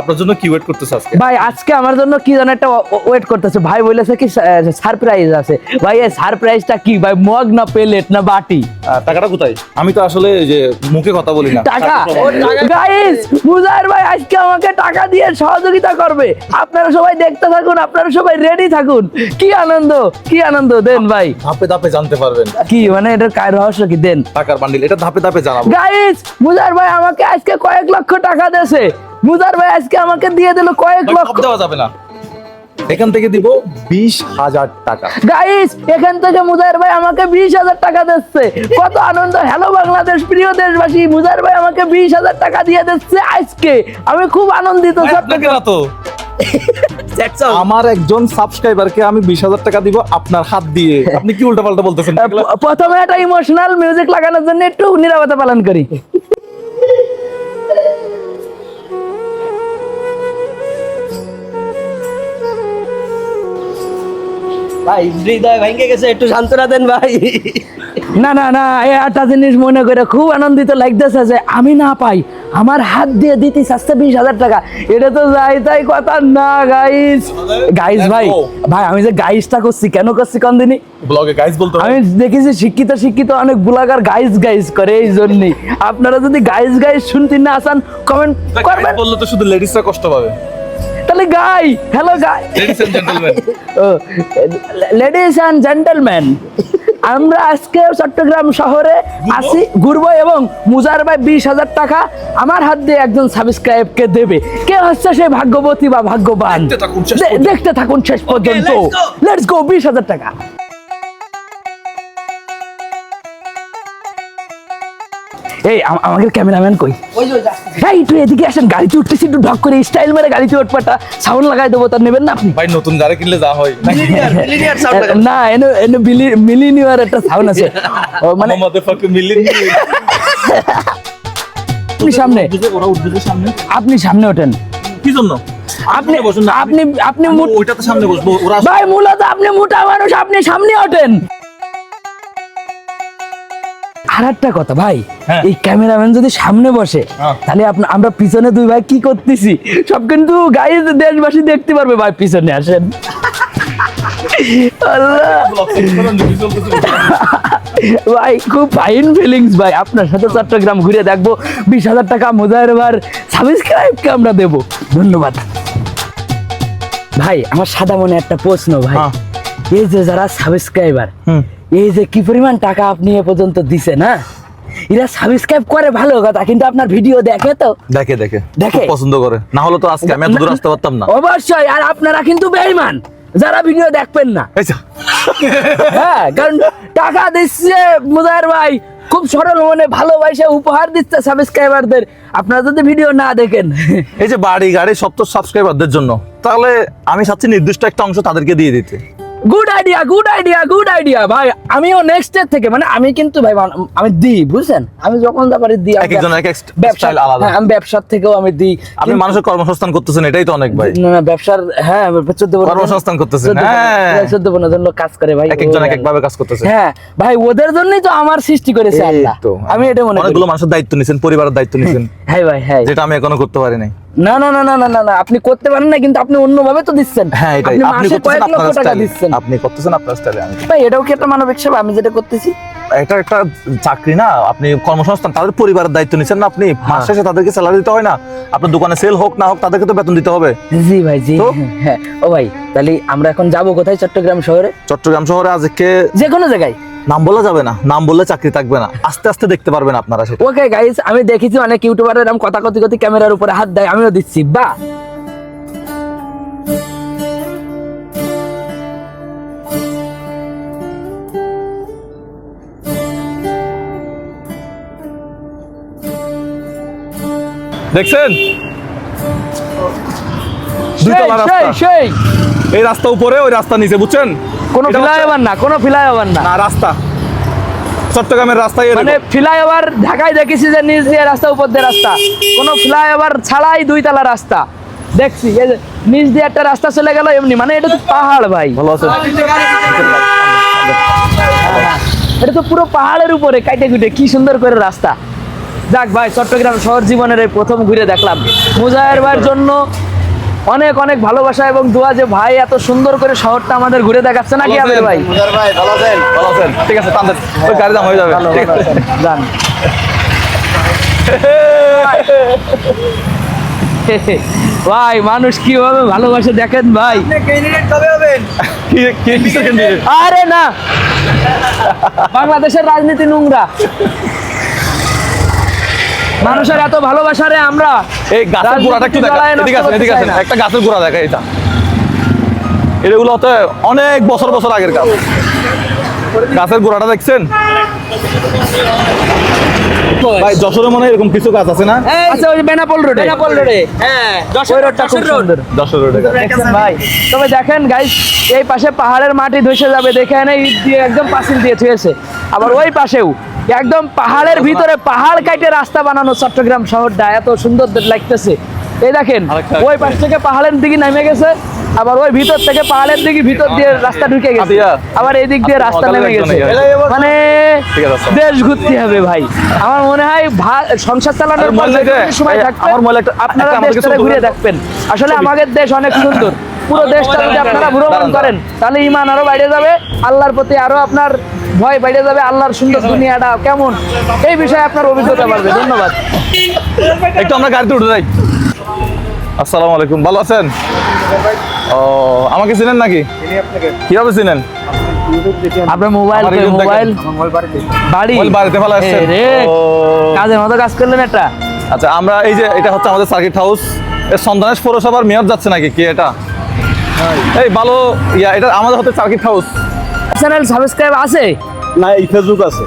আপনার জন্য কি ওয়েট করতেছে আজকে? ভাই আজকে আমার জন্য কি যেন একটা ওয়েট করতেছে। ভাই বলেছে কি সারপ্রাইজ আছে। ভাই এই সারপ্রাইজটা কি? ভাই মগ না প্লেট না বাটি? টাকাটা কোথায়? আমি তো আসলে যে মুখে কথা বলি না। টাকা? টাকা গাইস মুজাহির ভাই আজকে আমাকে টাকা দিয়ে সহযোগিতা করবে। আপনারা সবাই দেখতে থাকুন আপনারা সবাই রেডি থাকুন। কি আনন্দ কি আনন্দ দেন ভাই। ধাপে ধাপে জানতে পারবেন। কি মানে এটার কায় রহস্য কি? দেন। টাকার বান্ডিল এটা ধাপে ধাপে জানাব। গাইস মুজাহির ভাই আমাকে আজকে কয়েক লক্ষ টাকা দেছে মুজাহির ভাই আজকে আমাকে দিয়ে দিল কয়েক লক্ষ। দেওয়া যাবে না। এখান থেকে দিব বিশ হাজার টাকা। গাইস এখান থেকে মুজাহির ভাই আমাকে বিশ হাজার টাকা দিচ্ছে। কত আনন্দ। হ্যালো বাংলাদেশ প্রিয় দেশবাসী মুজাহির ভাই আমাকে বিশ হাজার টাকা দিয়ে দিচ্ছে আজকে। আমি খুব আনন্দিত আপনাকে না তো। আমার একজন সাবস্ক্রাইবারকে আমি বিশ হাজার টাকা দিব আপনার হাত দিয়ে। আপনি কি উল্টা পাল্টা বলতেছেন প্রথমে একটা ইমোশনাল মিউজিক লাগানোর জন্য একটু নিরাপত্তা পালন করি। ভাই হৃদয় ভেঙে গেছে একটু সান্ত্বনা দেন ভাই। না না না এই একটা জিনিস মনে করে খুব আনন্দিত লাগতেছে যে আমি না পাই আমার হাত দিয়ে দিতে চাচ্ছে বিশ হাজার টাকা। এটা তো যাই তাই কথা না গাইস গাইস ভাই ভাই আমি যে গাইসটা করছি কেন করছি কোন দিনই? ব্লগে গাইজ বলতে আমি দেখেছি শিক্ষিত শিক্ষিত অনেক বুলাগার গাইস গাইস করে এই জন্যই। আপনারা যদি গাইস গাইস শুনতে না আসান কমেন্ট করবেন। বললে তো শুধু লেডিসরা কষ্ট পাবে। তাহলে guy hello guy ladies and gentleman ladies and gentleman আমরা আজকে চট্টগ্রাম শহরে আসি ঘুরব এবং মুজার ভাই বিশ হাজার টাকা আমার হাত দিয়ে একজন সাবস্ক্রাইবকে দেবে। কে হচ্ছে সে ভাগ্যবতী বা ভাগ্যবান? দেখতে থাকুন শেষ পর্যন্ত. লেটস গো বিশ হাজার টাকা। এই আমাদের ক্যামেরাম্যান কই? হ্যাঁ একটু এদিকে আসেন গাড়িতে উঠতেছি একটু ঢক করে স্টাইল মেরে গাড়িতে উঠপাটা। সাউন্ড লাগাই দেবো তার নেবেন না আপনি? ভাই নতুন গাড়ি কিনলে যা হয়। না এনে এনে মিলিনিয়ার একটা সাউন্ড আছে। মানে ফাকে মিলিন আপনি সামনে। ওরা উঠবে সামনে। আপনি সামনে ওঠেন। কি জন্য? আপনি বসুন আপনি আপনি ওইটাতে সামনে বসবো ভাই মূলত আপনি মোটা মানুষ আপনি সামনে ওঠেন। আর একটা কথা ভাই হ্যাঁ। এই ক্যামেরাম্যান যদি সামনে বসে হ্যাঁ। তাহলে আমরা পিছনে দুই ভাই কি করতেছি সব কিন্তু গাড়ি দেশবাসী দেখতে পারবে ভাই পিছনে আসেন ভাই খুব ফাইন ফিলিংস ভাই আপনার সাথে চট্টগ্রাম ঘুরে দেখব বিশ হাজার টাকা মোজাহের বার সাবস্ক্রাইবকে আমরা দেবো ধন্যবাদ ভাই আমার সাদা মনে একটা প্রশ্ন ভাই হ্যাঁ। এই যে যারা সাবস্ক্রাইবার হুম। এই যে কি পরিমাণ টাকা আপনি এ পর্যন্ত দিছে না এরা সাবস্ক্রাইব করে ভালো কথা কিন্তু আপনার ভিডিও দেখে তো? দেখে দেখে। দেখে? পছন্দ করে। না হলে তো আজকে আমি এত দূর আসতে পারতাম না। অবশ্যই আর আপনারা কিন্তু বেইমান যারা ভিডিও দেখবেন না। হ্যাঁ কারণ টাকা দিচ্ছে মুজাহের ভাই খুব সরল মনে ভালোবাসে উপহার দিচ্ছে সাবস্ক্রাইবারদের আপনারা যদি ভিডিও না দেখেন। এই যে বাড়ি গাড়ি সব তো সাবস্ক্রাইবারদের জন্য। তাহলে আমি চাচ্ছি নির্দিষ্ট একটা অংশ তাদেরকে দিয়ে দিতে। Good idea good idea good idea ভাই। আমিও নেক্সট এর থেকে মানে আমি কিন্তু ভাই আমি দিই বুঝছেন? আমি যখন যা পারি দিই এক একজন এক এক ব্যবসা আলাদা। হ্যাঁ, আমি ব্যবসার থেকেও আমি দিই। আপনি মানুষের কর্মসংস্থান করতেছেন এটাই তো অনেক ভাই। না, না, ব্যবসার হ্যাঁ চোদ্দ কর্মসংস্থান করতেছেন, হ্যাঁ। চোদ্দ পনেরো জন লোক কাজ করে ভাই। এক একজন এক এক ভাবে কাজ করতেছে হ্যাঁ ভাই ওদের জন্যই তো আমার সৃষ্টি করেছে আল্লাহ। তো। আমি এটা মনে করি। অনেকগুলো মানুষের দায়িত্ব নিছেন পরিবারের দায়িত্ব নিছেন হ্যাঁ ভাই হ্যাঁ যেটা আমি এখনও করতে পারি নাই। না না না না না না আপনি করতে পারেন না কিন্তু আপনি অন্যভাবে তো দিচ্ছেন। হ্যাঁ এটাই। আপনি মাসে কয়েক লক্ষ টাকা দিচ্ছেন। আপনি করতেছেন আপনার স্টাইলে আমি ভাই এটাও কি একটা মানবিক সেবা? আমি যেটা করতেছি। এটা একটা চাকরি না আপনি কর্মসংস্থান তাদের পরিবারের দায়িত্ব নিছেন না আপনি? হ্যাঁ। মাস শেষে তাদেরকে স্যালারি দিতে হয় না আপনার দোকানে সেল হোক না হোক তাদেরকে তো বেতন দিতে হবে। জি ভাই জি। হ্যাঁ। ও ভাই তাহলে আমরা এখন যাব কোথায়? চট্টগ্রাম শহরে? চট্টগ্রাম শহরে আজকে যে কোনো জায়গায়। নাম বলা যাবে না নাম বললে চাকরি থাকবে না। আস্তে আস্তে দেখতে পারবেন আপনারা সেটা। ওকে গাইস আমি দেখেছি অনেক ইউটিউবার এরকম কথা কথি কথি ক্যামেরার উপরে হাত দেয় আমিও দিচ্ছি বা দেখছেন? দুইতলা রাস্তা। সেই সেই। এই রাস্তা উপরে ওই রাস্তা নিচে বুঝছেন? কোনো ফ্লাইওভার না কোনো ফ্লাইওভার না। না রাস্তা। চট্টগ্রামের রাস্তায় মানে ফ্লাইওভার ঢাকায় দেখেছি যে নিচ দিয়ে রাস্তা উপর দিয়ে রাস্তা। কোনো ফ্লাইওভার ছাড়াই দুই তলা রাস্তা। দেখছি এই যে নিচ দিয়ে একটা রাস্তা চলে গেল এমনি। মানে এটা তো পাহাড় ভাই। ভালো আছে এটা তো পুরো পাহাড়ের উপরে কাইটে কুটে কি সুন্দর করে রাস্তা। যাক ভাই চট্টগ্রাম শহর জীবনের এই প্রথম ঘুরে দেখলাম মুজাহের ভাইয়ের জন্য অনেক অনেক ভালোবাসা এবং দোয়া যে ভাই এত সুন্দর করে শহরটা আমাদের ঘুরে দেখাচ্ছে নাকি আবির ভাই ভালো আছেন ঠিক আছে টান ওই গাড়ি দাম হয়ে যাবে ঠিক যান ভাই মানুষ কীভাবে ভালোবাসে দেখেন ভাই? আরে না বাংলাদেশের রাজনীতি নোংরা মানুষের এত ভালোবাসারে আমরা। এই গাছের গোড়াটা একটু দেখা এদিকে আছেন এদিকে চাই আছেন না। একটা গাছের গোড়া দেখা এটা এগুলো হতে অনেক বছর বছর আগের গাছ। গাছের গোড়াটা দেখছেন? ভাই যশোরে মনে হয় এরকম কিছু গাছ আছে না? আচ্ছা ওই যে বেনাপোল রোডে। বেনাপোল রোডে। হ্যাঁ রোডটা খুব সুন্দর। যশোর রোডে। ভাই? তবে দেখেন গাইস এই পাশে পাহাড়ের মাটি ধসে যাবে দেখে এনে ইট দিয়ে একদম পাঁচিল দিয়ে থুয়েছে আবার ওই পাশেও একদম পাহাড়ের ভিতরে পাহাড় কাটে রাস্তা বানানো চট্টগ্রাম শহরটা এত সুন্দর লাগতেছে। এই দেখেন ওই পাশ থেকে পাহাড়ের দিকে নেমে গেছে আবার ওই ভিতর থেকে পাহাড়ের দিকে ভিতর দিয়ে রাস্তা ঢুকে গেছে। আবার এই দিক দিয়ে আচ্ছা, রাস্তা নেমে গেছে। মানে আচ্ছা। দেশ ঘুরতে হবে ভাই। আমার মনে হয় সংসার চালানোর সময় থাকবে আমার মনে একটা- আপনারা ছবি ঘুরে দেখবেন। আসলে আমাদের দেশ অনেক সুন্দর। পুরো দেশটা যদি আপনারা ভ্রমণ করেন তাহলে ইমান আরও বাইরে যাবে আল্লাহর প্রতি আরও আপনার ভয় বাইরে যাবে আল্লাহর সুন্দর দুনিয়াটা কেমন? এই বিষয়ে আপনার অভিজ্ঞতা বাড়বে। ধন্যবাদ। একটু আমরা গাড়িতে উঠে যাই। আসসালামু আলাইকুম। ভালো আছেন? ও আমাকে চিনেন নাকি? কীভাবে চিনেন? আপনার মোবাইল মোবাইল বাড়ি? বাড়িতে ভালো আসছেন এ রে, ও, কাজের মতো কাজ করলেন এটা আচ্ছা আমরা এই যে এটা হচ্ছে আমাদের সার্কিট হাউস এর সন্ধানেশ পৌরসভার মেয়র যাচ্ছে নাকি? কি এটা? এই ভালো ইয়া এটা আমাদের হচ্ছে সার্কিট হাউস চ্যানেল সাবস্ক্রাইব আছে? না এই ফেসবুক আছে।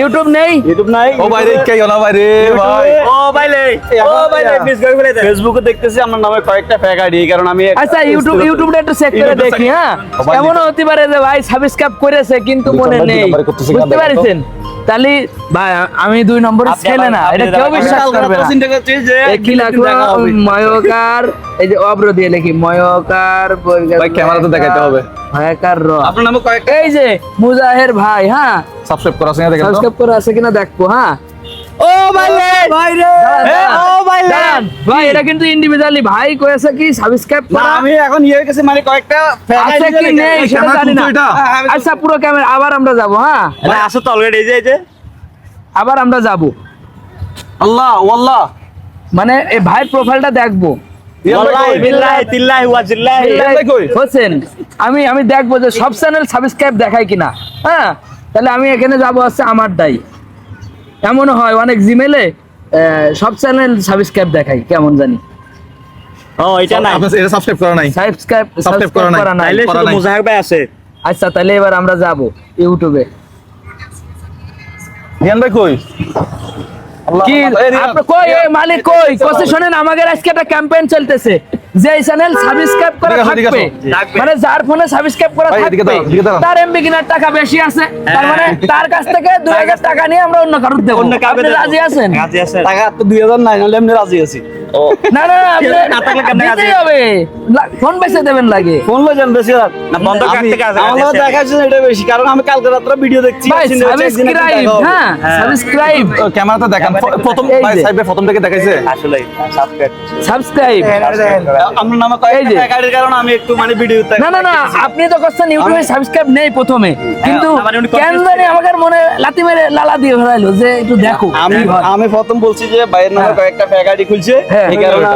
ইউটিউব নেই? ইউটিউব নাই ও বাইরে কে না বাইরে? ভাই। ও বাইলে ও বাইলে মিস করে ফেলে ফেসবুকে দেখতেছি আমার নামে কয়েকটা ফেক আইডি কারণ আমি আচ্ছা ইউটিউব ইউটিউবটা একটু চেক করে দেখি হ্যাঁ? ও হতে পারে যে ভাই সাবস্ক্রাইব করেছে কিন্তু মনে নেই। বুঝতে পারছেন? তাহলে ভাই আমি দুই নম্বরে ছেলে না এটা কেউ বিশ্বাস করবে না? কি লাগল ময়কার এই যে অব্র দিয়ে লেখি ময়কার ভাই, ক্যামেরাতে দেখাইতে হবে। ময়কার র। আপনার নাম এই যে মুজাহের ভাই হ্যাঁ? সাবস্ক্রাইব করা আছে দেখেন তো। সাবস্ক্রাইব করা আছে কিনা দেখব হ্যাঁ? ও ভাই বাইরে। ও ভাই এটা কিন্তু ইন্ডিভিজুয়ালি ভাই কয়েছে কি সাবস্ক্রাইব করা? আমি এখন ইয়ে গেছে মানে কয়েকটা আছে কি নেই? সেটা জানি না। আচ্ছা পুরো ক্যামেরা আবার আমরা যাব হ্যাঁ? আছে তো অলরেডি এই যে এই যে। আবার আমরা যাব। আল্লাহ ওয়াল্লাহ মানে এই ভাই প্রোফাইলটা দেখব। আমি আমি দেখব যে সব চ্যানেল সাবস্ক্রাইব দেখায় কিনা। হ্যাঁ? তাহলে আমি এখানে যাব হচ্ছে আমার দাই এমনও হয় অনেক জিমেলে সব চ্যানেল সাবস্ক্রাইব দেখাই কেমন জানি। ও এটা নাই। আপনার এটা সাবস্ক্রাইব করা নাই? সাবস্ক্রাইব সাবস্ক্রাইব করা নাই। করা নাই। তাইলে শুধু নাই। মুজাহিদ ভাই আছে। আচ্ছা তাহলে এবার আমরা যাব ইউটিউবে। রিয়ান ভাই কই? কি আপনি কই? এই মালিক কই? কসে শুনেন আমাদের আজকে একটা ক্যাম্পেইন চলতেছে। যে এই চ্যানেল সাবস্ক্রাইব করা থাকবে মানে যার ফোনে সাবস্ক্রাইব করা থাকবে। তার এমবি কিনার টাকা বেশি আছে তার মানে তার কাছ থেকে 2000 টাকা নিয়ে আমরা অন্য কারোর দেব। অন্য। রাজি আছেন? রাজি আছে টাকা তো দুই হাজার নাই নাহলে এমনি রাজি আছি। না না না, আপনি না থাকলে কেমনে রাজি? হবে। ফোন বেচে দেবেন লাগে। ফোন লইছেন বেশি না বন্ধ কাটতে কাজ আমার লগে এটা বেশি। কারণ আমি কালকে রাত্রে ভিডিও দেখছি ভাই চিন্তা করছি একদিন একদিন সাবস্ক্রাইব হ্যাঁ সাবস্ক্রাইব ও, দেখান। প্রথম ভাই সাহেব প্রথম থেকে দেখাইছে? আসলে সাবস্ক্রাইব সাবস্ক্রাইব আপনার নামে এই যে। কয়েকটা কারণে আমি একটু মানে ভিডিও না না না আপনি তো করছেন ইউটিউবে সাবস্ক্রাইব নেই প্রথমে। কিন্তু না, মানে কেন জানি আমাকে মনে লাতি মেরে লালা দিয়ে ফেলাইলো যে একটু দেখো। আমি আমি প্রথম বলছি যে ভাইয়ের নামে হ্যাঁ। কয়েকটা খুলছে। হ্যাঁ।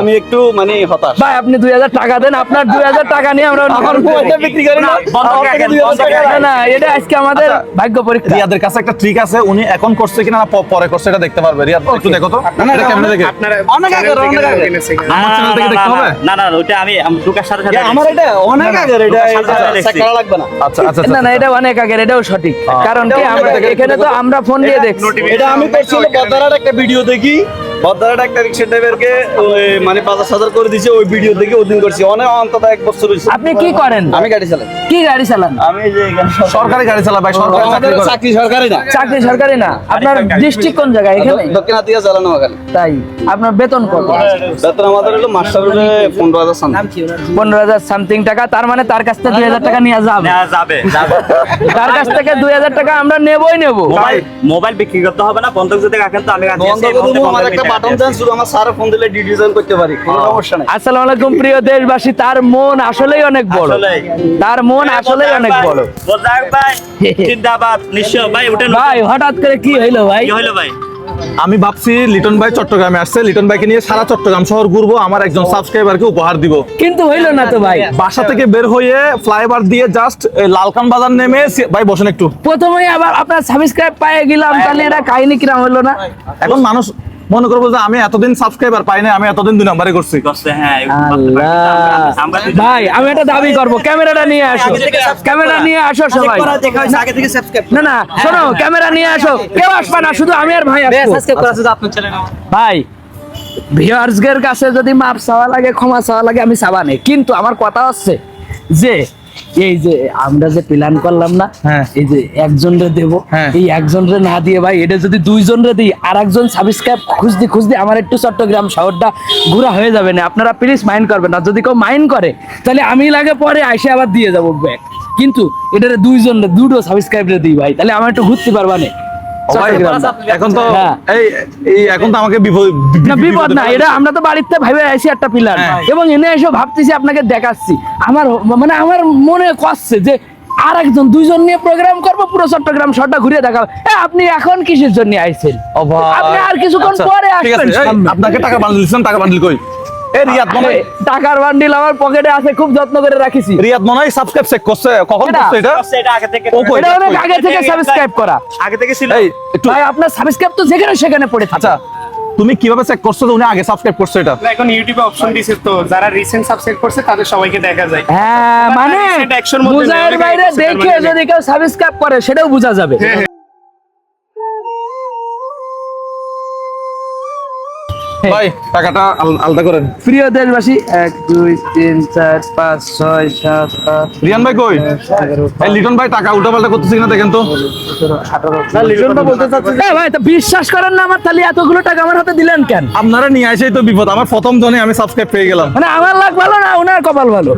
আমি একটু মানে হতাশ। ভাই আপনি দুই হাজার টাকা দেন আপনার দুই হাজার টাকা নিয়ে আমরা আমার মোবাইলটা বিক্রি করি না। বন্ধ আমার থেকে রাখেন, 2000 বন্ধ টাকা রাখেন। না না এটা আজকে আমাদের আচ্ছা। ভাগ্য পরীক্ষা। রিয়াদের কাছে একটা ট্রিক আছে উনি এখন করছে কিনা পরে করছে এটা দেখতে পারবে। রিয়াদ একটু দেখো তো। এটা কেমনে দেখে? অনেক আগে অনেক আগে আমার চ্যানেল থেকে দেখতে হবে? না না ওটা আমি আমি ঢোকার সাথে সাথে আমার এটা অনেক আগে এটা সাথে সাথে এটা দেখছি। চেক করা লাগবে না। আচ্ছা আচ্ছা না না এটা অনেক আগের এটাও সঠিক। কারণ কি আমরা এখানে তো আমরা ফোন দিয়ে দেখছি। এটা আমি বদারার একটা ভিডিও দেখি। বদারার একটা রিক্সা ড্রাইভারকে ওই মানে বাজার হাজার করে দিয়েছে ওই ভিডিও দেখে ওদিন করছি। অনেক অন্তত এক বছর আপনি কি করেন? আমি গাড়ি চালাই। কি গাড়ি চালান? আমি যে এখানে সরকারি গাড়ি চালা ভাই সরকারি চাকরি চাকরি সরকারি না। চাকরি সরকারি না। আপনার ডিস্ট্রিক্ট কোন জায়গায়? এখানে? দক্ষিণা দিয়ে চালানো ওখানে তাই। আপনার বেতন কত? বেতন আমাদের হলো মাস্টার হলে পনেরো হাজার সামনে পনেরো হাজার সামথিং টাকা। তার মানে তার কাছ থেকে দুই হাজার টাকা নিয়ে যাবে। যাবে তার কাছ থেকে দুই হাজার টাকা আমরা নেবই নেব। মোবাইল মোবাইল বিক্রি করতে হবে না বন্ধক যদি রাখেন তো আমি আমার একটা বাটন দেন শুধু আমার ফোন দিলে করতে পারি কোনো সমস্যা নাই। আসসালামু আলাইকুম প্রিয় দেশবাসী। তার মন আসলেই অনেক বড়। তার মন আসলেই অনেক বড়। বোঝাক ভাই জিন্দাবাদ নিশ্চয়। ভাই উঠেন ভাই হঠাৎ করে কি হইল ভাই? কি হইল ভাই? আমি ভাবছি লিটন ভাই চট্টগ্রামে আসছে। লিটন ভাইকে নিয়ে সারা চট্টগ্রাম শহর ঘুরবো আমার একজন সাবস্ক্রাইবারকে উপহার দিব। কিন্তু হইল না তো ভাই। বাসা থেকে বের হয়ে ফ্লাইওভার দিয়ে জাস্ট লালকান বাজার নেমে ভাই বসেন একটু। প্রথমেই আবার আপনার সাবস্ক্রাইব পাইয়ে গেলাম তাহলে এটা কাহিনী কিরাম হইল না? এখন মানুষ মনে করব যে আমি এতদিন সাবস্ক্রাইবার পাই না আমি এতদিন দুই নাম্বারে করছি। হ্যাঁ ভাই আমি একটা দাবি করব ক্যামেরাটা নিয়ে আসো। ক্যামেরা নিয়ে আসো সবাই। আগে থেকে সাবস্ক্রাইব না না শোনো ক্যামেরা নিয়ে আসো। কেউ আসবে না শুধু আমি আর ভাই ভাই ভিউয়ার্সদের কাছে যদি মাপ চাওয়া লাগে ক্ষমা চাওয়া লাগে আমি চাবা নেই। কিন্তু আমার কথা হচ্ছে যে এই যে আমরা যে প্ল্যান করলাম না হ্যাঁ। এই যে একজন রে দেবো হ্যাঁ। এই একজন রে না দিয়ে ভাই এটা যদি দুইজন রে দিই আর একজন সাবস্ক্রাইব খুঁজতে খুঁজতে আমার একটু চট্টগ্রাম শহরটা ঘোরা হয়ে যাবে না আপনারা প্লিজ মাইন্ড করবেন না যদি কেউ মাইন্ড করে তাহলে আমি লাগে পরে আসে আবার দিয়ে যাব ব্যাগ কিন্তু এটারে দুইজন রে দুটো সাবস্ক্রাইব রে দিই ভাই তাহলে আমার একটু ঘুরতে পারবা না। এখন তো হ্যাঁ। এই এই এখন তো আমাকে বিপদ বিপদ না এটা আমরা তো বাড়িতে ভাবে আইছি একটা পিলার। হ্যাঁ। এবং এনে এসে ভাবতেছি আপনাকে দেখাচ্ছি। আমার মানে আমার মনে কষছে যে আর একজন দুইজন নিয়ে প্রোগ্রাম করব পুরো চট্টগ্রাম শহরটা ঘুরিয়ে দেখাবো। আপনি এখন কিসের জন্য আইছেন? ও আপনি আর কিছুক্ষণ আচ্ছা, পরে আসবেন। আপনাকে টাকা বান্ডিল দিচ্ছেন টাকা বান্ডিল কই এই রিয়াদ মনে টাকার বান্ডিল আমার পকেটে আছে খুব যত্ন করে রাখিছি। রিয়াদ মনে হয় সাবস্ক্রাইব চেক করছে। কখন করছে এটা? এটা আগে থেকে। এটা অনেক আগে থেকে সাবস্ক্রাইব করা। আগে থেকে ছিল। ভাই আপনার সাবস্ক্রাইব তো যেখানে সেখানে পড়ে থাকে। আচ্ছা তুমি কীভাবে চেক করছ উনি আগে সাবস্ক্রাইব করছে এটা? এখন ইউটিউবে অপশন দিছে তো। যারা রিসেন্ট সাবস্ক্রাইব করছে তাদের সবাইকে দেখা যায়। হ্যাঁ মানে বাইরে দেখে মানে যদি কেউ সাবস্ক্রাইব করে সেটাও বোঝা যাবে। ভাই টাকাটা আলাদা করেন। প্রিয় দেশবাসী এক দুই তিন চার পাঁচ ছয় সাত আট রিয়ান ভাই কই? লিটন ভাই টাকা উল্টা পাল্টা করতেছে কিনা দেখেন তো। লিটনটা বলতে চাচ্ছে ভাই বিশ্বাস করেন না আমার তাহলে এতগুলো টাকা আমার হাতে দিলেন কেন? আপনারা নিয়ে আসেই তো বিপদ আমার প্রথম জনে আমি সাবস্ক্রাইব পেয়ে গেলাম। মানে আমার লাগ ভালো না ওনার কপাল ভালো।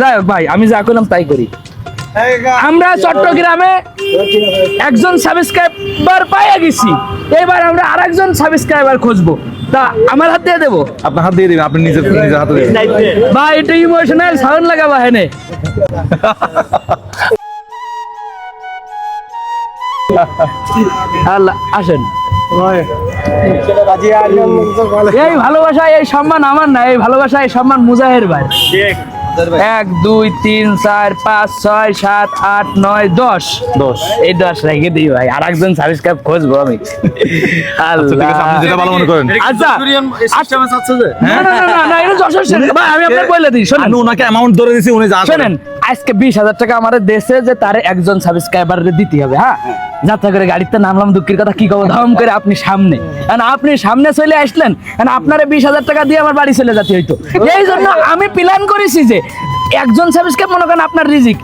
যাই ভাই আমি যা করলাম তাই করি। আমরা চট্টগ্রামে একজন সাবস্ক্রাইবার পাইয়া গেছি। এবার আমরা আরেকজন সাবস্ক্রাইবার খুঁজবো। তা আমার হাত দিয়ে দেবো? আপনার হাত দিয়ে দিবেন আপনি নিজের নিজের হাতে দিবেন। ভাই এটা ইমোশনাল সাউন্ড লাগাবা হেনে আল্লাহ আসেন। এই ভালোবাসা এই সম্মান আমার না এই ভালোবাসা এই সম্মান মুজাহের ভাই। ঠিক। এক দুই তিন চার পাঁচ ছয় সাত আট নয় দশ। দশ। এই দশ রেখে দিই ভাই আর একজন সাবস্ক্রাইব খুঁজবো আমি। আচ্ছা ঠিক আছে আপনি যেটা ভালো মনে করেন। আচ্ছা সিস্টেমে চাচ্ছে যে? না না না, না না এটা যশোর সেন- ভাই আমি আপনাকে বলে দিই শোনেন। আমি ওনাকে অ্যামাউন্ট ধরে দিছি উনি যা আজকে বিশ হাজার টাকা আমাদের দেশে যে তার একজন সাবস্ক্রাইবার দিতে হবে হ্যাঁ? যাত্রা করে গাড়িতে নামলাম, দুঃখের কথা, কি কব ধম করে আপনি সামনে। আপনি সামনে চলে আসলেন আপনারা বিশ হাজার টাকা দিয়ে আমার বাড়ি চলে যাতে হইতো। এই জন্য আমি প্ল্যান করেছি যে একজন সাবস্ক্রাইব মনে করেন আপনার রিজিক।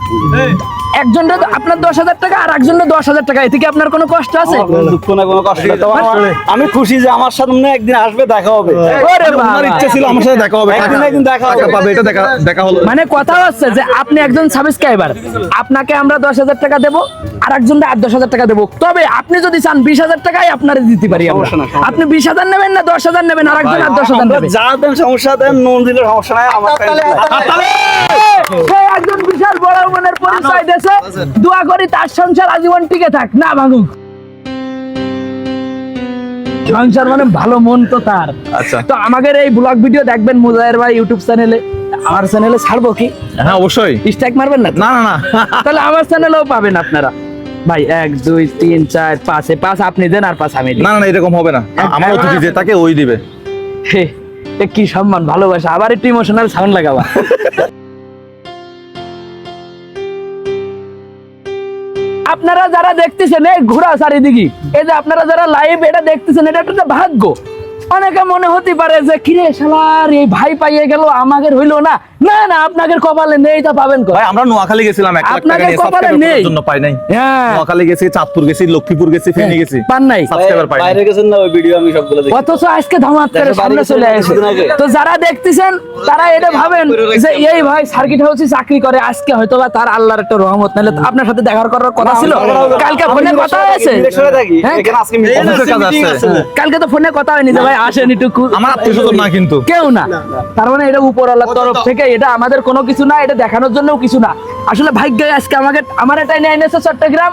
আপনার দশ হাজার টাকা আর একজনের দশ হাজার টাকা। এতে কি আপনার কোনো কষ্ট আছে? দুঃখ না কোনো কষ্ট না তবে আমার- আমি খুশি যে আমার সামনে একদিন আসবে দেখা হবে। ওনার বাবা। ইচ্ছা ছিল আমার সাথে দেখা হবে একদিন একদিন দেখা পাবে এটা দেখা দেখা হলো। মানে কথা হচ্ছে যে আপনি একজন সাবস্ক্রাইবার আপনাকে আমরা দশ হাজার টাকা দেবো আর একজন আট দশ হাজার টাকা দেবো। তবে আপনি যদি চান বিশ হাজার টাকাই আপনার দিতে পারি আমরা। আপনি বিশ হাজার নেবেন না দশ হাজার নেবেন আর একজন আট দশ হাজার আমরা নেবেন যা দেন সমস্যা দেন নুন দিলে সমস্যা নাই আমার সে একজন বিশাল বড় মনের পরিচয় দেশে দোয়া করি তার সংসার আজীবন টিকে থাক। না ভাঙুক। সংসার মানে ভালো মন তো তার। আচ্ছা। তো আমাদের এই ব্লগ ভিডিও দেখবেন মুজাহের ভাই ইউটিউব চ্যানেলে আমার চ্যানেলে ছাড়বো কি? হ্যাঁ অবশ্যই। স্ট্রাইক মারবেন না না না তাহলে আমার চ্যানেলেও পাবেন আপনারা। ভাই এক দুই তিন চার পাঁচ পাঁচ আপনি দেন আর পাঁচ আমি না না এরকম হবে না। আমার অতিথি যে তাকে ওই দিবে। কি সম্মান ভালোবাসা। আবার একটু ইমোশনাল সাউন্ড লাগাবা। আপনারা যারা দেখতেছেন, এই ঘোরা চারিদিকে, এই যে আপনারা যারা লাইভ এটা দেখতেছেন, এটা একটা ভাগ্য। অনেকে মনে হতে পারে যে কিরে শালার এই ভাই পাইয়ে গেল আমাদের হইল না। না না আপনাদের কপালে নেই তা পাবেন কই? ভাই আমরা নোয়াখালী গেছিলাম এক লাখ টাকা আপনাদের নিয়ে কপালে সাবস্ক্রাইবার নেই। জন্য পাই নাই। হ্যাঁ। নোয়াখালী গেছি চাঁদপুর গেছি লক্ষ্মীপুর গেছি ফেনী গেছি। পান নাই। সাবস্ক্রাইবার পাই বাইরে গেছেন না ওই ভিডিও আমি সবগুলো দেখি। অথচ আজকে ধামাত করে সামনে চলে আসে তো যারা দেখতেছেন তারা এটা ভাবেন যে এই ভাই সার্কিট হাউসে চাকরি করে আজকে হয়তো বা তার আল্লাহর একটা রহমত। নাহলে আপনার সাথে দেখা করার কথা ছিল। কালকে ফোনে কথা হয়েছে। হ্যাঁ? এখানে আজকে কাজ আছে। কালকে তো ফোনে কথা হয়নি যে ভাই আসেন একটু আমার আত্মীয় স্বজন না কিন্তু। কেউ না। তার মানে এটা উপরওয়ালার তরফ থেকে এটা আমাদের কোনো কিছু না এটা দেখানোর জন্যও কিছু না। আসলে ভাগ্য আজকে আমাকে আমার এটাই নিয়ে এনেছে চট্টগ্রাম।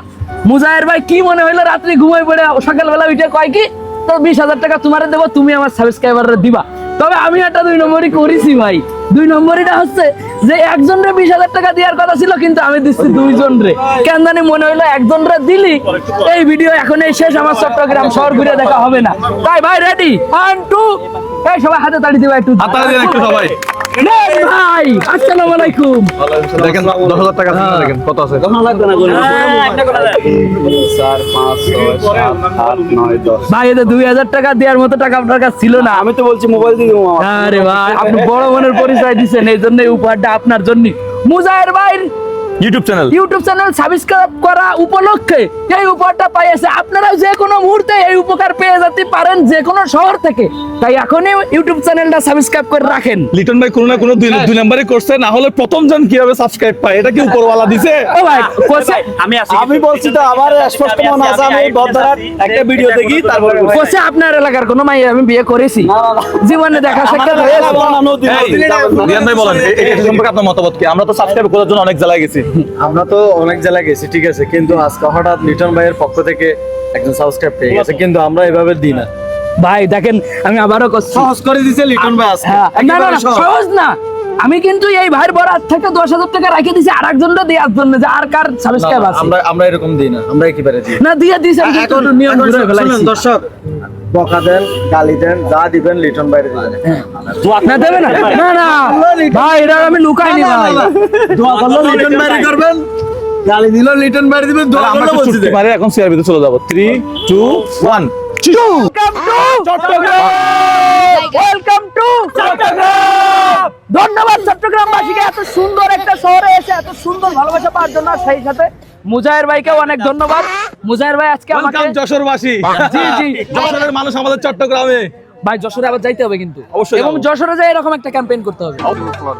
মুজাহের ভাই কি মনে হইল রাত্রি ঘুমাই পড়ে সকালবেলা উঠে কয় কি? তো বিশ হাজার টাকা তোমার দেবো তুমি আমার সাবস্ক্রাইবার দিবা। তবে আমি একটা দুই নম্বরই করেছি ভাই। দুই নম্বরটা হচ্ছে যে একজন রে বিশ হাজার টাকা দেওয়ার কথা ছিল, কিন্তু আমি দিচ্ছি দুইজন রে কেন জানি মনে হইল একজন রে দিলি, এই ভিডিও এখন এই শেষ, আমার চট্টগ্রাম শহর ঘুরে দেখা হবে না। তাই ভাই রেডি ওয়ান টু এই সবাই হাতে তাড়ি দিবা একটু। হাতালে দিন একটু সবাই। ভাই আসসালামু আলাইকুম। দেখেন দশ হাজার টাকা দেখেন কত আছে? ভাই দেওয়ার মতো টাকা আপনার কাছে ছিল না। আমি তো বলছি মোবাইল দিয়ে দেবো আরে ভাই আপনি বড় মনের পরিচয় দিচ্ছেন এই জন্য এই উপহারটা আপনার জন্য মুজাহের ভাইয়ের YouTube channel YouTube channel subscribe করা উপলক্ষে এই উপহারটা পাইছে আপনারাও যে কোনো মুহূর্তে এই উপকার পেয়ে যেতে পারেন যে কোনো শহর থেকে। তাই এখনই ইউটিউব চ্যানেলটা সাবস্ক্রাইব করে রাখেন। লিটন ভাই কোনো না কোনো দুই দুই নাম্বারই করছে না হলে প্রথম জন কীভাবে সাবস্ক্রাইব পায়? এটা কি উপরওয়ালা দিছে? ও ভাই কোসে আমি আমি বলছি তো আমার স্পষ্ট মনে আছে আমি বদরার একটা ভিডিও দেখি তারপর। কোসে আপনার এলাকার কোনো মাই আমি বিয়ে করেছি। না, না, না। জীবনে দেখা সাক্ষাৎ হয়েছে। এই, ভাই বলেন এ- এটা সম্পর্কে আপনার মতামত কি? আমরা তো সাবস্ক্রাইব করার জন্য অনেক জায়গায় গেছি। আমরা তো অনেক জায়গায় গেছি ঠিক আছে কিন্তু আজকে হঠাৎ লিটন ভাইয়ের পক্ষ থেকে একজন সাবস্ক্রাইব পেয়ে গেছে কিন্তু আমরা এভাবে দিই না। ভাই দেখেন আমি আবারও সহজ করে দিছে লিটন ভাই আজকে। হ্যাঁ, না না সহজ। না। আমি কিন্তু এই ভাইয়ের বরাত থেকে দশ হাজার টাকা রেখে দিছি আর একজনটা দেওয়ার জন্য যে আর কার সাবস্ক্রাইব আছে। আমরা আমরা এরকম দিই না আমরা একেবারে দিই না। দিয়ে কিন্তু এখন নিয়ম দর্শক বকা দেন গালি দেন যা দিবেন লিটন বাইরে দিবেন। না দেবে না? না না। ভাই এটা আমি লুকাইনি ভাই। দোয়া করলে লিটন বাইরে করবেন? গালি দিল লিটন বাইরে দিবেন দোয়া করলে বলছি পারি এখন চলে যাব। Three two one welcome to Chattogram welcome to Chattogram ধন্যবাদ চট্টগ্রামবাসীকে এত সুন্দর একটা শহরে এসে এত সুন্দর ভালোবাসা পাওয়ার জন্য সেই সাথে মুজাহের ভাইকেও অনেক ধন্যবাদ। মুজাহের ভাই আজকে আমাকে যশোরবাসী। জি জি। যশোরের মানুষ আমাদের চট্টগ্রামে। ভাই যশোরে আবার যাইতে হবে কিন্তু। অবশ্যই এবং। যশোরে যাই এরকম একটা ক্যাম্পেইন করতে হবে।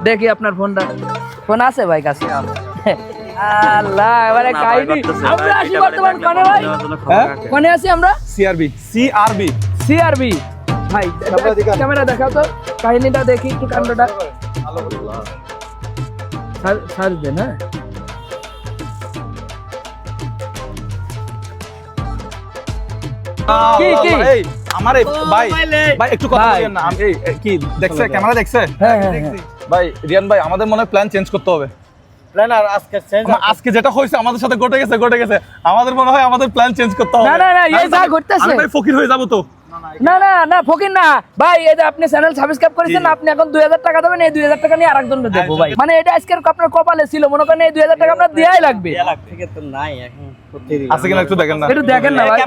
দেখি আপনার ফোনটা। ফোন আছে ভাই কাছে? আল্লাহ এবারে কাহিনী। আমরা আসি বর্তমান কোনে ভাই। হ্যাঁ? কোনে আছি আমরা? সিআরবি সিআরবি সিআরবি ভাই ক্যামেরা দেখাও তো। কাহিনীটা দেখি একটু কাণ্ডটা। সার- দেন হ্যাঁ? কি, কি? এই আমার ভাই ভাই একটু কথা বলেন না। এই, এই, কি দেখছে? ক্যামেরা দেখছে? হ্যাঁ হ্যাঁ হ্যাঁ। ভাই রিয়ান ভাই আমাদের মনে হয় প্ল্যান চেঞ্জ করতে হবে। প্ল্যান আর আজকে চেঞ্জ আজকে যেটা হয়েছে আমাদের সাথে ঘটে গেছে ঘটে গেছে। আমাদের মনে হয় আমাদের প্ল্যান চেঞ্জ করতে হবে। না, না, না, এই যা ঘটতেছে। আমি ফকির হয়ে যাব তো। না না না ফকির না। ভাই এই যে আপনি চ্যানেল সাবস্ক্রাইব করেছেন আপনি এখন দুই হাজার টাকা দেবেন এই দুই হাজার টাকা নিয়ে আরেকজন দেবো ভাই। মানে এটা আজকের আপনার কপালে ছিল মনে করেন এই দুই হাজার টাকা আপনার দেওয়াই লাগবে। আছে কিনা একটু দেখেন না? একটু দেখেন না ভাই।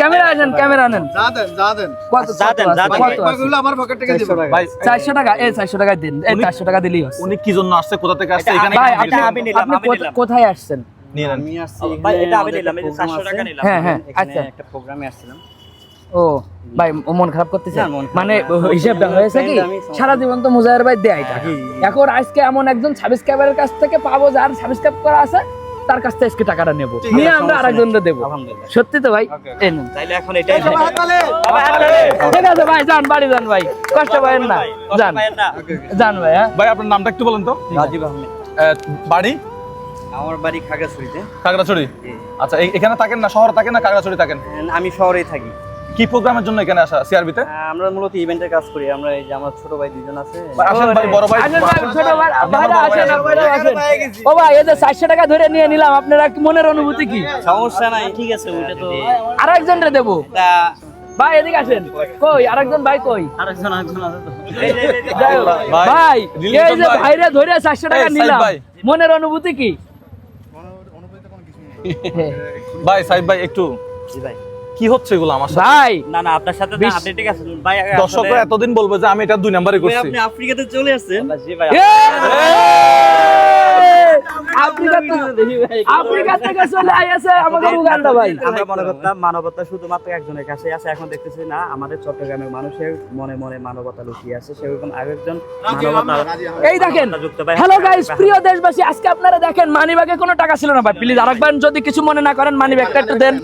ক্যামেরা আনেন ক্যামেরা আনেন যা দেন যা দেন। কত কত আছে? কত আছে? ওগুলো আমার পকেট থেকে দিবেন। ভাই চারশো টাকা এই চারশো টাকা দিন এই চারশো টাকা দিলেই হবে। উনি কি জন্য আসছে? কোথা থেকে আসছে? এখানে ভাই কেন আপনি দিয়েছেন? আপনি কোথা- কোথায় আসছেন? নিয়ে নেন। হ্যাঁ হ্যাঁ আচ্ছা। একটা প্রোগ্রামে আসছিলাম। ও ভাই ও মন খারাপ করতেছে? মন। হিসাবটা হয়েছে কি? আমি সারা জীবন তো মুজাহের ভাই দেয় টাকা এখন আজকে এমন একজন সাবস্ক্রাইবারের কাছ থেকে পাবো যার সাবস্ক্রাইব করা আছে তার কাছ থেকে আজকে টাকাটা নেব। নিয়ে আমরা আরেকজনকে দেবো। সত্যি তো ভাই? এই তাইলে এখন এটাই ঠিক আছে ভাই যান বাড়ি যান ভাই। কষ্ট পাবেন না। যান। যান ভাই হ্যাঁ। ভাই আপনার নামটা একটু বলেন তো। রাজীব আহমেদ। বাড়ি? আমার বাড়ি খাগড়াছড়িতে। কাকড়াছড়ি আচ্ছা এই- এখানে থাকেন না শহরে থাকেন না কাকড়াছড়ি থাকেন? আমি শহরেই থাকি। কি প্রোগ্রামের জন্য এখানে আসা? সিআরবিতে আমরা মূলত ইভেন্টের কাজ করি। আমরা এই যে আমার ছোট ভাই দুজন আছে। আসেন ভাই বড় ভাই। আসেন ভাই, ছোট ভাই, ভাইরা আসেন, আসেন। আসেন। ও ভাই এই যে চারশো টাকা ধরে নিয়ে নিলাম আপনারা কি মনের অনুভূতি কি? সমস্যা নাই ঠিক আছে ওইটা তো আরেকজন রে দেবো। ভাই এদিকে আসেন। কই আরেকজন ভাই কই? আরেকজন আরেকজন আছে তো। ভাই, ভাই এই যে ভাই। ভাইরে ধরে চারশো টাকা এই, সাইদ নিলাম। ভাই। মনের অনুভূতি কি? ভাই সাহেব ভাই একটু। জি ভাই। কি হচ্ছে এগুলো আমার সাথে? ভাই না না আপনার সাথে না আপনি ঠিক আছেন। ভাই দর্শকরা এতদিন বলবে যে আমি এটা দুই নম্বরে করছি। আপনি আফ্রিকাতে চলে আসছেন। জি ভাই আফ্রিকা থেকে- চলে আইছে আমাদের উগান্ডা ভাই। আমরা মনে করতাম মানবতা শুধুমাত্র একজনের কাছে আছে। এখন দেখতেছি না আমাদের চট্টগ্রামের মানুষের মনে মনে মানবতা লুকিয়ে আছে। সেরকম আরেকজন এই দেখেন হ্যালো গাইস প্রিয় দেশবাসী আজকে আপনারা দেখেন মানিব্যাগে কোনো টাকা ছিল না ভাই। প্লিজ আরেকবার যদি কিছু মনে না করেন মানিব্যাগটা একটু দেন।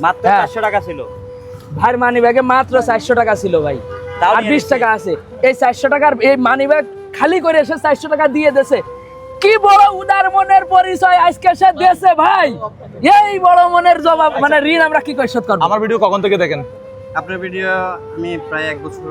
মাত্র হ্যাঁ। চারশো টাকা ছিল। ভাইয়ের মানিব্যাগে মাত্র চারশো টাকা ছিল ভাই। আর বিশ। টাকা আছে। এই চারশো টাকার এই মানিব্যাগ খালি করে এসে চারশো টাকা দিয়ে দেছে কি বড় উদার মনের পরিচয় আজকে সে দেশে ভাই? এই বড় মনের জবাব মানে ঋণ আমরা কি করে শোধ করব? আমার ভিডিও কখন থেকে দেখেন? আপনার ভিডিও আমি প্রায় এক বছর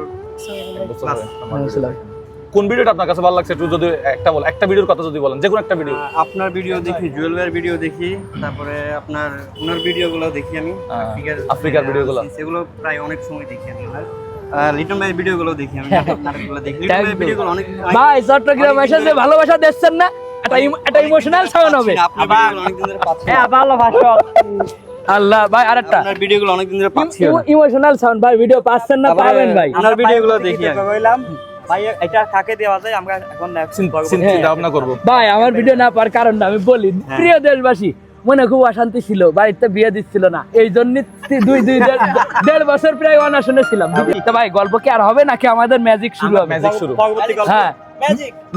কোন ভিডিওটা আপনার কাছে ভালো লাগছে? একটু যদি একটা বল একটা ভিডিওর কথা যদি বলেন যে কোনো একটা ভিডিও। আপনার ভিডিও দেখি জুয়েল ভাইয়ের ভিডিও দেখি তারপরে আপনার ওনার ভিডিওগুলো দেখি আমি হ্যাঁ, আফ্রিকার আফ্রিকার ভিডিওগুলো। সেগুলো প্রায় অনেক সময় দেখি আমি লিটন ভাইয়ের ভিডিওগুলো দেখি আমি নাটকগুলো দেখি। লিটন ভাইয়ের ভিডিওগুলো অনেক ভাই চট্টগ্রাম এসে যে ভালোবাসা দিচ্ছেন না? একটা ইমোশনাল সাউন্ড হবে। হ্যাঁ আল্লাহ ভাই আরেকটা আপনার ভিডিওগুলো অনেকদিন ধরে পাচ্ছি ইমোশনাল সাউন্ড ভাই ভিডিও পাচ্ছেন না পাবেন ভাই। আপনার ভিডিওগুলো দেখি আমি। কইলাম ভাই এটা কাকে দেওয়া যায় আমরা এখন চিন্তা ভাবনা করব। ভাই আমার ভিডিও না পাওয়ার কারণটা আমি বলি প্রিয় দেশবাসী মনে খুব অশান্তি ছিল বাড়িতে বিয়ে দিচ্ছিল না। এই জন্য দুই দুই দেড়- দেড় বছর প্রায় অনাশনে ছিলাম। তো ভাই গল্প কি আর হবে? নাকি আমাদের ম্যাজিক শুরু হবে? ম্যাজিক শুরু। হ্যাঁ।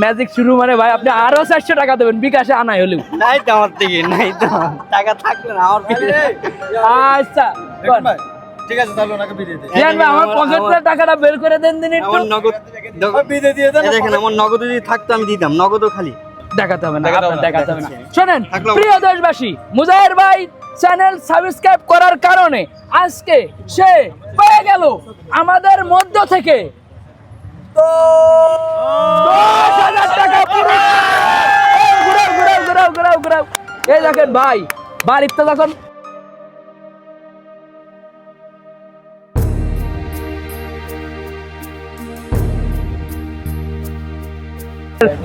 ম্যাজিক শুরু মানে ভাই আপনি আরও চারশো টাকা দেবেন বিকাশে আনাই হলেও। নাই তো আমার থেকে নাই তো। টাকা থাকলে না আমার আচ্ছা ঠিক আছে তাহলে ওনাকে ভিডিও দিই। জিয়ান ভাই আমার পকেটের টাকাটা বের করে দেন দিন একটু। আমার নগদ ভিডিও দিয়ে দেন দেখেন আমার নগদ যদি থাকতো আমি দিতাম। নগদও খালি। দেখাতে হবে না আপনার দেখাতে হবে না। শোনেন প্রিয় দেশবাসী মুজাহির ভাই চ্যানেল সাবস্ক্রাইব করার কারণে আজকে সে পেয়ে গেল আমাদের মধ্য থেকে দশ হাজার টাকা পুরস্কার। এই দেখেন ভাই বাড়িতে যখন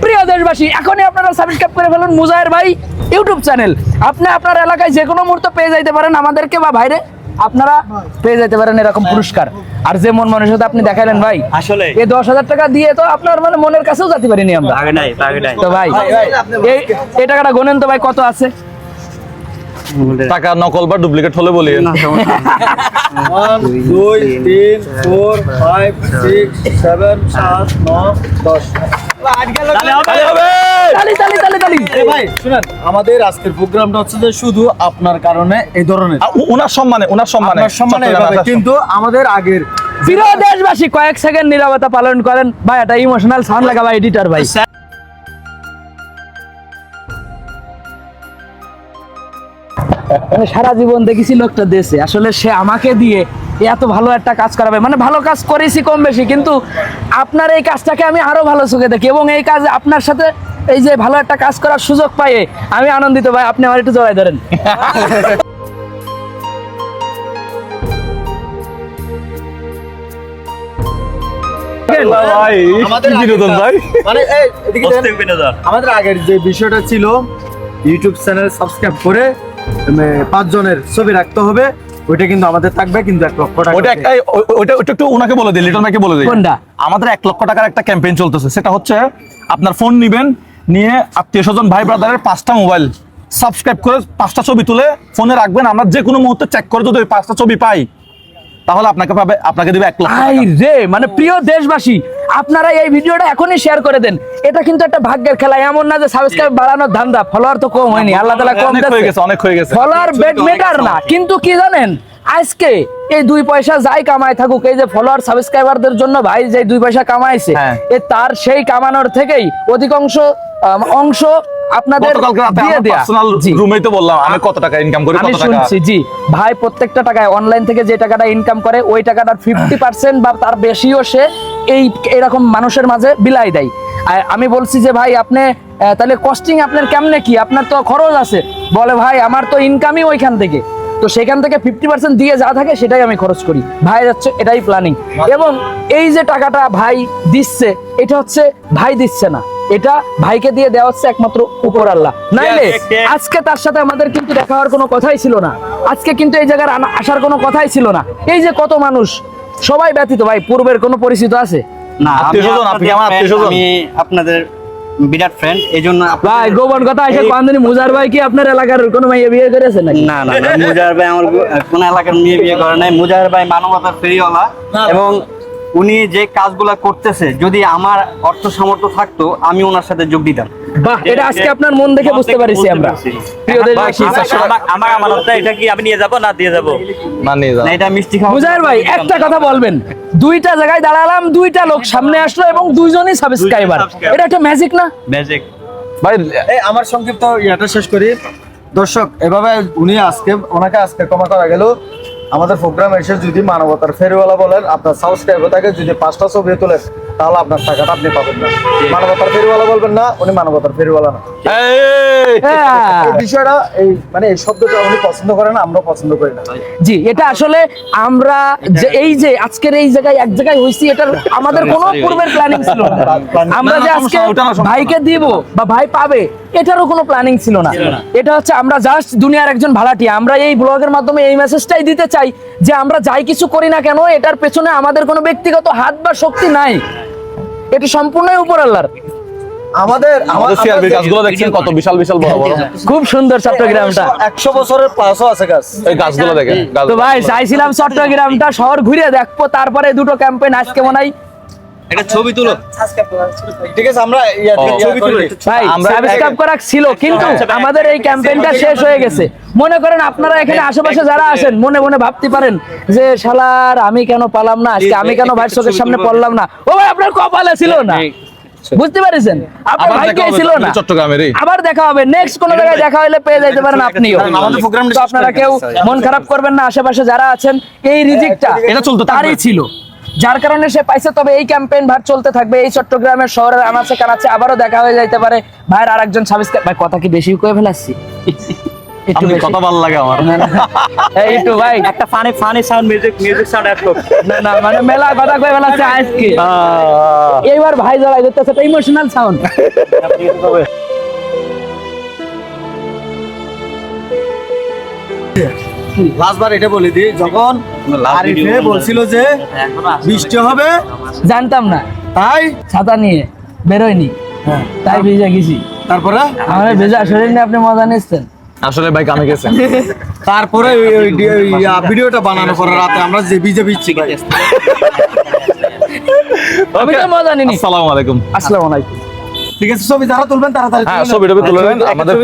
প্রিয় দেশবাসী, এখনই আপনারা সাবস্ক্রাইব করে ফেলুন মুজাহির ভাই ইউটিউব চ্যানেল। আপনি আপনার এলাকায় যে কোনো মুহূর্তে পেয়ে যাইতে পারেন আমাদেরকে বা বাইরে আপনারা পেয়ে যাইতে পারেন এরকম পুরস্কার। আর যে মন মানুষের সাথে আপনি দেখালেন ভাই আসলে। এই দশ হাজার টাকা দিয়ে তো আপনার মানে মনের কাছেও যেতে পারিনি আমরা। তো ভাই এই এই টাকাটা গোনেন তো ভাই কত আছে? টাকা নকল বা ডুপ্লিকেট হলে বলি। দুই তিন ফোর ফাইভ সিক্স সেভেন সাত নয় দশ। তালি তালি তালি তালি। ভাই শুনেন আমাদের আজকের প্রোগ্রামটা হচ্ছে যে শুধু আপনার কারণে এই ধরনের। ওনার সম্মানে ওনার সম্মানে। সম্মানে কিন্তু আমাদের আগের প্রিয় দেশবাসী কয়েক সেকেন্ড নিরাপত্তা পালন করেন। ভাই এটা ইমোশনাল সাউন্ড লাগা ভাই এডিটর ভাই। মানে সারা জীবন দেখেছি লোকটা দেশে। আসলে সে আমাকে দিয়ে এত ভালো একটা কাজ করাবে। মানে ভালো কাজ করেছি কম বেশি কিন্তু আপনার এই কাজটাকে আমি আরও ভালো চোখে দেখি এবং এই কাজ আপনার সাথে এই যে ভালো একটা কাজ করার সুযোগ পাইয়ে আমি আনন্দিত। ভাই আপনি আমার একটু জড়াই ধরেন। আমাদের মানে আমাদের আগের যে বিষয়টা ছিল ইউটিউব চ্যানেল সাবস্ক্রাইব করে পাঁচজনের ছবি রাখতে হবে ওইটা কিন্তু আমাদের থাকবে কিন্তু এক লক্ষ টাকা ওটা একটা ওইটা ওটা ওটা একটু ওনাকে বলে দিই লিটল ভাইকে বলে দিই। কোনটা? আমাদের এক লক্ষ টাকার একটা ক্যাম্পেইন চলতেছে সেটা হচ্ছে আপনার ফোন নিবেন নিয়ে আত্মীয় স্বজন ভাই ব্রাদারের পাঁচটা মোবাইল সাবস্ক্রাইব করে পাঁচটা ছবি তুলে ফোনে রাখবেন। আমরা যে কোনো মুহূর্তে চেক করে যদি ওই পাঁচটা ছবি পাই তাহলে আপনাকে পাবে আপনাকে দিবে এক লক্ষ আই রে মানে প্রিয় দেশবাসী আপনারা এই ভিডিওটা এখনই শেয়ার করে দেন। এটা কিন্তু একটা ভাগ্যের খেলা এমন না যে সাবস্ক্রাইব বাড়ানোর ধান্দা ফলোয়ার তো কম হয়নি আল্লাহ তাআলা কম হয়ে গেছে অনেক হয়ে গেছে। ফলোয়ার বেড মেটার না। কিন্তু কি জানেন আজকে এই দুই পয়সা যাই কামায় থাকুক এই যে ফলোয়ার সাবস্ক্রাইবারদের জন্য ভাই যে দুই পয়সা কামাইছে হ্যাঁ। এ তার সেই কামানোর থেকেই অধিকাংশ অংশ আপনাদের দিয়ে দেয়া। পার্সোনাল রুমেই তো বললাম আমি কত টাকা ইনকাম করি কত টাকা? শুনছি জি। ভাই প্রত্যেকটা টাকায় অনলাইন থেকে যে টাকাটা ইনকাম করে ওই টাকাটার ফিফটি পার্সেন্ট বা তার বেশিও সে এই এরকম মানুষের মাঝে বিলাই দেয়। আর আমি বলছি যে ভাই আপনি তাহলে কস্টিং আপনার কেমনে কি? আপনার তো খরচ আছে। বলে ভাই আমার তো ইনকামই ওইখান থেকে। তো সেখান থেকে ফিফটি পার্সেন্ট দিয়ে যা থাকে সেটাই আমি খরচ করি। ভাই যাচ্ছে এটাই প্ল্যানিং এবং এই যে টাকাটা ভাই দিচ্ছে এটা হচ্ছে ভাই দিচ্ছে না। এটা ভাইকে দিয়ে দেওয়া হচ্ছে একমাত্র উপর আল্লাহ। নাইলে। আজকে তার সাথে আমাদের কিন্তু দেখা হওয়ার কোনো কথাই ছিল না। আজকে কিন্তু এই জায়গার আসার কোনো কথাই ছিল না। এই যে কত মানুষ সবাই ব্যতীত ভাই পূর্বের কোনো পরিচিত আছে? না আপনি আপনাদের বিরাট ফ্রেন্ড এই জন্য আপনাদের- ভাই গোপন কথা এসে কান্দিনী মুজার ভাই কি আপনার এলাকার কোনো মেয়ে বিয়ে করেছে নাকি? না না না মুজাহির ভাই আমার কোন এলাকার মেয়ে বিয়ে করে নাই। মুজার ভাই মানবতার ফেরিওয়ালা এবং উনি যে কাজগুলা করতেছে যদি আমার অর্থ সামর্থ্য থাকতো আমি ওনার সাথে যোগ দিতাম। বাহ এটা আজকে আপনার মন দেখে বুঝতে পারছি আমরা। প্রিয় দেশবাসী আমার আমানতটা এটা কি আমি নিয়ে যাব না দিয়ে যাব? না নিয়ে যান এটা মিষ্টি খাওয়া। মুজাহির ভাই একটা কথা বলবেন। দুইটা জায়গায় দাঁড়ালাম দুইটা লোক সামনে আসলো এবং দুইজনই সাবস্ক্রাইবার এটা একটা ম্যাজিক না? ম্যাজিক ভাই আমার সংক্ষিপ্ত ইয়াটা শেষ করি। দর্শক এভাবে উনি আজকে ওনাকে আজকে ক্ষমা করা গেল। আমাদের প্রোগ্রাম এসে যদি মানবতার ফেরিওয়ালা বলেন আপনার সাবস্ক্রাইবার থাকে যদি পাঁচটা ছবি তোলেন তাহলে আপনার টাকাটা আপনি পাবেন না। মানবতার ফেরিওয়ালা বলবেন না উনি মানবতার ফেরিওয়ালা না। এই। বিষয়টা এই মানে এই শব্দটা উনি পছন্দ করেন আমরা পছন্দ করি না। জি এটা আসলে আমরা যে এই যে আজকের এই জায়গায় এক জায়গায় হইছি এটার আমাদের কোনো পূর্বের প্ল্যানিং ছিল না। আমরা যে আজকে ভাইকে দিব বা ভাই পাবে এটারও কোনো প্ল্যানিং ছিল না। এটা হচ্ছে আমরা জাস্ট দুনিয়ার একজন ভাড়াটিয়া। আমরা এই ব্লগের মাধ্যমে এই মেসেজটাই দিতে চাই যে আমরা যাই কিছু করি না কেন এটার পেছনে আমাদের কোনো ব্যক্তিগত হাত বা শক্তি নাই। এটা সম্পূর্ণই উপর আল্লাহর। আমাদের আমাদের সিআরবি গাছগুলো দেখছেন কত বিশাল বিশাল বড় বড়। খুব সুন্দর চট্টগ্রামটা। একশো বছরের প্লাসও আছে গাছ। এই গাছগুলো দেখেন তো ভাই চাইছিলাম চট্টগ্রামটা শহর ঘুরে দেখব তারপরে দুটো ক্যাম্পেইন আজকে মনে হয় এটা ছবি তুলো। ঠিক আছে আমরা ইয়া- ও, ভাই আমরা- সাবস্ক্রাইব করা ছিল কিন্তু আমাদের এই ক্যাম্পেইনটা শেষ হয়ে গেছে। মনে করেন আপনারা এখানে আশেপাশে যারা আছেন মনে মনে ভাবতে পারেন যে শালার আমি কেন পালাম না? আজকে আমি কেন ভাইয়ের চোখের সামনে পড়লাম না? ও ভাই আপনার কপালে ছিল না। বুঝতে পারেছেন? আপনার আবার ভাগ্যে দেখা হবে ছিল না। চট্টগ্রামেরই আবার দেখা হবে। নেক্সট কোন জায়গায় দেখা হলে পেয়ে যাইতে পারেন আপনিও। আপনারা কেউ মন খারাপ করবেন না আশেপাশে যারা আছেন এই রিজিকটা এটা চলতে। তারই ছিল। যার কারণে সে পাইছে তবে এই ক্যাম্পেইন ভার চলতে থাকবে এই চট্টগ্রামের শহরের আনাচে কানাচে। আবারও দেখা হয়ে যাইতে পারে ভাইয়ের আরেকজন সাবস্ক্রাইব ভাই কথা কি বেশি কয়ে ফেলাচ্ছি? একটু বেশি। কথা ভালো লাগে আমার। একটু ভাই একটা funny funny sound music music sound add না না মানে মেলা কথা কয়ে ফেলাচ্ছে আজকে। এইবার ভাই জ্বালাই করতেছে একটা ইমোশনাল সাউন্ড লাস্টবার এটা বলে দিই যখন আরিফে বলছিল যে বৃষ্টি হবে জানতাম না। তাই ছাতা নিয়ে বেরোয়নি। তাই ভিজে গেছি। তারপরে? আমার ভেজা শরীর নিয়ে আপনি মজা নিচ্ছেন। আসলে ভাই কামে গেছে তারপরে ভিডিওটা বানানো পরে রাতে আমরা যে বিজে বিচ্ছি আমি তো মজা নিনি আসসালামু আলাইকুম। আসসালামু আলাইকুম। ঠিক আছে ছবি যারা তুলবেন তাড়াতাড়ি হ্যাঁ ছবি টবি তুলে নেন আমাদের